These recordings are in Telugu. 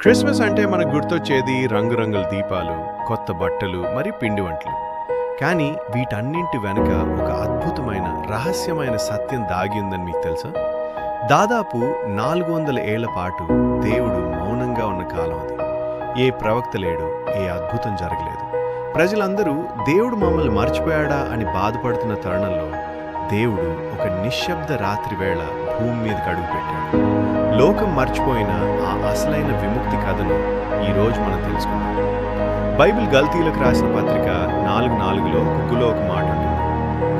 క్రిస్మస్ అంటే మనకు గుర్తొచ్చేది రంగురంగుల దీపాలు కొత్త బట్టలు మరి పిండి వంటలు. కానీ వీటన్నింటి వెనుక ఒక అద్భుతమైన రహస్యమైన సత్యం దాగి ఉందని మీకు తెలుసా? దాదాపు నాలుగు వందల ఏళ్ళ పాటు దేవుడు మౌనంగా ఉన్న కాలం అది. ఏ ప్రవక్త లేడు ఏ అద్భుతం జరగలేదు. ప్రజలందరూ దేవుడు మమ్మల్ని మర్చిపోయాడా అని బాధపడుతున్న తరుణంలో దేవుడు ఒక నిశ్శబ్ద రాత్రి వేళ భూమి మీదకి అడుగుపెట్టాడు లోకం మర్చిపోయిన ఆ అసలైన విముక్తి కథను ఈరోజు మనం తెలుసుకుందాం. బైబిల్ గల్తీలకు రాసిన పత్రిక నాలుగు నాలుగులో కుక్కులో ఒక మాట ఉంటుంది.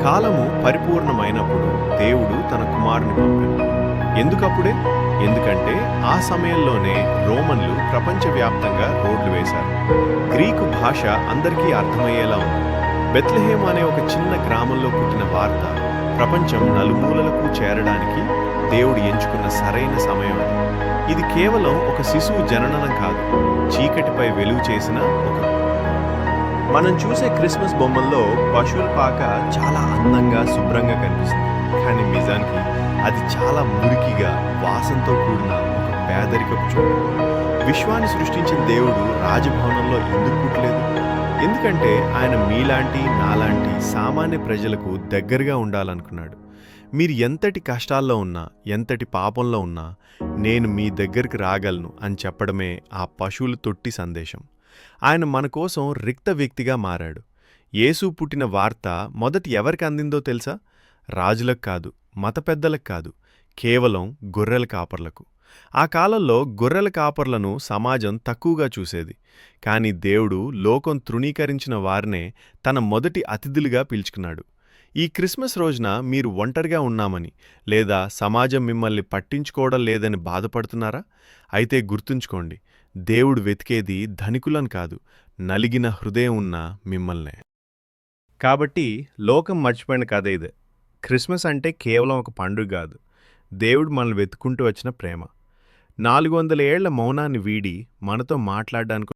కాలము పరిపూర్ణమైనప్పుడు దేవుడు తన కుమారుని పంపాడు. ఎందుకప్పుడే? ఎందుకంటే ఆ సమయంలోనే రోమన్లు ప్రపంచవ్యాప్తంగా రోడ్లు వేశారు. గ్రీకు భాష అందరికీ అర్థమయ్యేలా ఉంది. బెత్లహేమ్ అనే ఒక చిన్న గ్రామంలో పుట్టిన వార్త ప్రపంచం నలుమూలలకు చేరడానికి దేవుడు ఎంచుకున్న సరైన సమయం అది. ఇది కేవలం ఒక శిశువు జననం కాదు. చీకటిపై వెలుగు చేసిన ఒక మనం చూసే క్రిస్మస్ బొమ్మల్లో పశువుల పాక చాలా అందంగా శుభ్రంగా కనిపిస్తుంది. కానీ నిజానికి అది చాలా మురికిగా వాసంతో కూడిన ఒక పేదరికపు చోటు. విశ్వాన్ని సృష్టించిన దేవుడు రాజభవనంలో ఎందుకు పుట్టలేదు? ఎందుకంటే ఆయన మీలాంటి నాలాంటి సామాన్య ప్రజలకు దగ్గరగా ఉండాలనుకున్నాడు. మీరు ఎంతటి కష్టాల్లో ఉన్నా ఎంతటి పాపంలో ఉన్నా నేను మీ దగ్గరికి రాగలను అని చెప్పడమే ఆ పశువుల తొట్టి సందేశం. ఆయన మన కోసం రిక్త వ్యక్తిగా మారాడు. యేసు పుట్టిన వార్త మొదటి ఎవరికి అందిందో తెలుసా? రాజులకు కాదు మత పెద్దలకు కాదు కేవలం గొర్రెల కాపర్లకు. ఆ కాలంలో గొర్రెల కాపర్లను సమాజం తక్కువగా చూసేది. కానీ దేవుడు లోకం తృణీకరించిన వారినే తన మొదటి అతిథులుగా పిలుచుకున్నాడు. ఈ క్రిస్మస్ రోజున మీరు ఒంటరిగా ఉన్నామని లేదా సమాజం మిమ్మల్ని పట్టించుకోవడం లేదని బాధపడుతున్నారా? అయితే గుర్తుంచుకోండి దేవుడు వెతికేది ధనికులను కాదు నలిగిన హృదయం ఉన్న మిమ్మల్నే. కాబట్టి లోకం మర్చిపోయిన కథ ఇదే. క్రిస్మస్ అంటే కేవలం ఒక పండుగ కాదు. దేవుడు మనల్ని వెతుకుంటూ వచ్చిన ప్రేమ. నాలుగు వందల ఏళ్ళ మౌనాన్ని వీడి మనతో మాట్లాడడానికి